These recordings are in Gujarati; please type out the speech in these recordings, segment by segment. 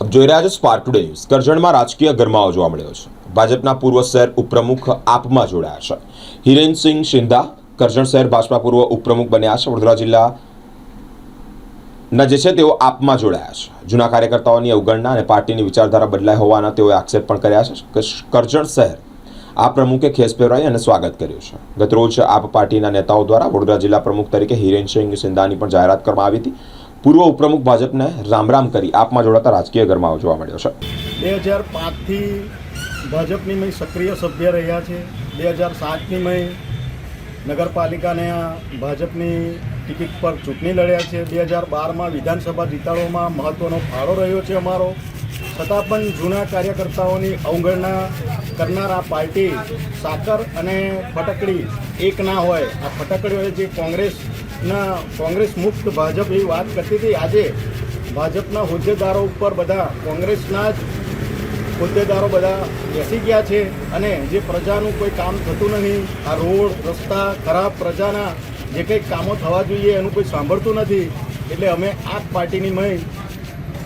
જોઈ રહ્યા છો સ્પાર્ક ટુડે ન્યૂઝ કરજણમાં રાજકીય ગરમાવો જોવા મળ્યો છે. ભાજપના પૂર્વ શહેર ઉપપ્રમુખ આપમાં જોડાયા છે. હિરેનસિંહ શિંદા કરજણ શહેર ભાજપા પૂર્વ ઉપપ્રમુખ બન્યા છે. વડોદરા જિલ્લા ના જે છે તેઓ આપમાં જોડાયા છે. જૂના કાર્યકર્તાઓની અવગણના અને પાર્ટીની વિચારધારા બદલાઈ હોવાના તેઓએ આક્ષેપ પણ કર્યા છે કરજણ શહેર આ પ્રમુખે ખેસ પહેરાઈ અને સ્વાગત કર્યું છે. ગતરોજ આપ પાર્ટીના નેતાઓ દ્વારા વડોદરા જિલ્લા પ્રમુખ તરીકે હિરેનસિંહ સિંધાની પણ જાહેરાત કરવામાં આવી હતી. પૂર્વ ઉપપ્રમુખ ભાજપને રામ રામ કરી આપમાં જોડાતા રાજકીય ગરમાવો જોવા મળ્યો છે. બે હજાર પાંચથી ભાજપની મેં સક્રિય સભ્ય રહ્યા છે. બે હજાર સાતની મેં નગરપાલિકાને ભાજપની ટિકિટ પર ચૂંટણી લડ્યા છે. બે હજાર બારમાં વિધાનસભા જીતાડવામાં મહત્ત્વનો ફાળો રહ્યો છે અમારો. છતાં પણ જૂના કાર્યકર્તાઓની અવગણના કરનાર આ પાર્ટી સાકર અને ફટકડી એક ના હોય. આ ફટકડીઓએ જે કોંગ્રેસના કોંગ્રેસ મુક્ત ભાજપ એવી વાત કરતી હતી. આજે ભાજપના હોદ્દેદારો ઉપર બધા કોંગ્રેસના જ હોદ્દેદારો બધા બેસી ગયા છે અને જે પ્રજાનું કોઈ કામ થતું નહીં, આ રોડ, રસ્તા, ખરાબ પ્રજાના જે કંઈક કામો થવા જોઈએ એનું કોઈ સાંભળતું નથી. એટલે અમે આ પાર્ટીની મય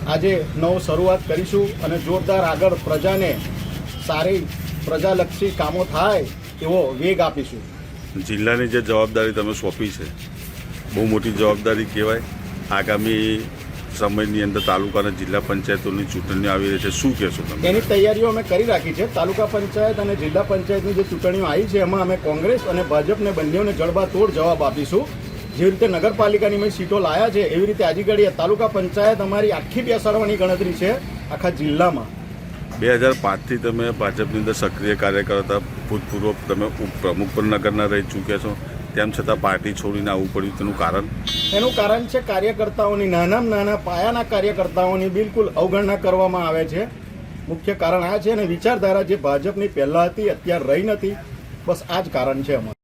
આજે નવો શરૂઆત કરીશું અને જોરદાર આગળ પ્રજાને સારી પ્રજાલક્ષી કામો થાય એવો વેગ આપીશું. જિલ્લાની જે જવાબદારી તમે સોંપી છે બહુ મોટી જવાબદારી કહેવાય. આગામી સમયની અંદર તાલુકા અને જિલ્લા પંચાયતોની ચૂંટણીઓ આવી રહી છે. શું કહેશો તમે? એની તૈયારીઓ અમે કરી રાખી છે. તાલુકા પંચાયત અને જિલ્લા પંચાયતની જે ચૂંટણીઓ આવી છે એમાં અમે કોંગ્રેસ અને ભાજપને બંનેઓને જડબાતોડ જવાબ આપીશું. જેવી રીતે નગરપાલિકાની મેં સીટો લાયા છે એવી રીતે આજે ઘડીએ તાલુકા પંચાયત અમારી આખી બેસાડવાની ગણતરી છે આખા જિલ્લામાં. બે હજાર પાંચથી તમે ભાજપની અંદર સક્રિય કાર્યકર હતા ભૂતપૂર્વ તમે ઉપપ્રમુખ પણ નગરના રહી ચૂક્યા છો. તેમ છતાં પાર્ટી છોડીને આવવું પડ્યું તેનું કારણ? એનું કારણ છે કાર્યકર્તાઓની નાનામાં નાના પાયાના કાર્યકર્તાઓની બિલકુલ અવગણના કરવામાં આવે છે. મુખ્ય કારણ આ છે અને વિચારધારા જે ભાજપની પહેલાં હતી, અત્યારે રહી નથી. બસ આ જ કારણ છે અમારું.